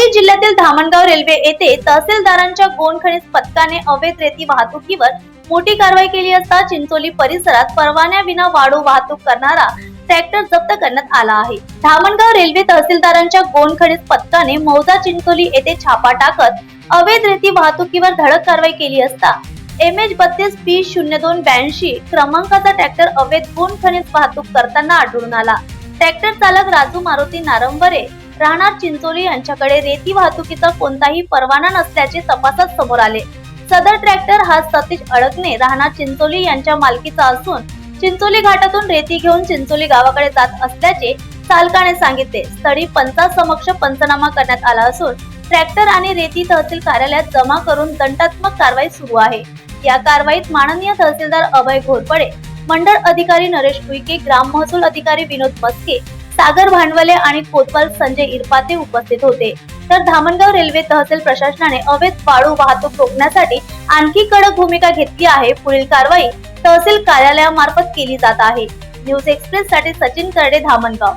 अमरावती जिल्ह्यातील धामणगाव रेल्वे येथे तहसीलदारांच्या गोणखणीज पथकाने अवैध रेती वाहतुकीवर मोठी कारवाई केली असता चिंचोली परिसरात परवान्याविना वाळू वाहतूक करणारा ट्रॅक्टर जप्त करण्यात आला आहे. धामणगाव रेल्वे तहसीलदारांच्या गोणखणीज पथकाने मौजा चिंचोली येथे छापा टाकत अवैध रेती वाहतुकीवर धडक कारवाई केली असता एम एच बत्तीस पी शून्य दोन ब्याऐंशी क्रमांकाचा ट्रॅक्टर अवैध गोण खनिज वाहतूक करताना आढळून आला. ट्रॅक्टर चालक राजू मारुती नारंबरे राहणार चिंचोली यांच्याकडे रेती वाहतुकीचा कोणताही परवाना नसल्याचे तपासात समोर आले. सदर ट्रॅक्टर हा सतीश अडकणे राहणार चिंचोली यांच्या मालकीचा असून चिंचोली घाटातून रेती घेऊन चिंचोली गावाकडे जात असल्याचे चालकाने सांगितले. स्थळी पंचास समक्ष पंचनामा करण्यात आला असून ट्रॅक्टर आणि रेती तहसील कार्यालयात जमा करून दंडात्मक कारवाई सुरू आहे. या कारवाईत माननीय तहसीलदार अभय घोरपडे मंडळ अधिकारी नरेश उईके ग्राम महसूल अधिकारी विनोद मस्के सागर भांडवले आणि कोतवाल संजय इरपाते उपस्थित होते. तर धामणगाव रेल्वे तहसील प्रशासनाने अवैध वाळू वाहतूक रोखण्यासाठी आणखी कडक भूमिका घेतली आहे. पुढील कारवाई तहसील कार्यालयामार्फत केली जात आहे. न्यूज एक्सप्रेस साठी सचिन करडे धामणगाव.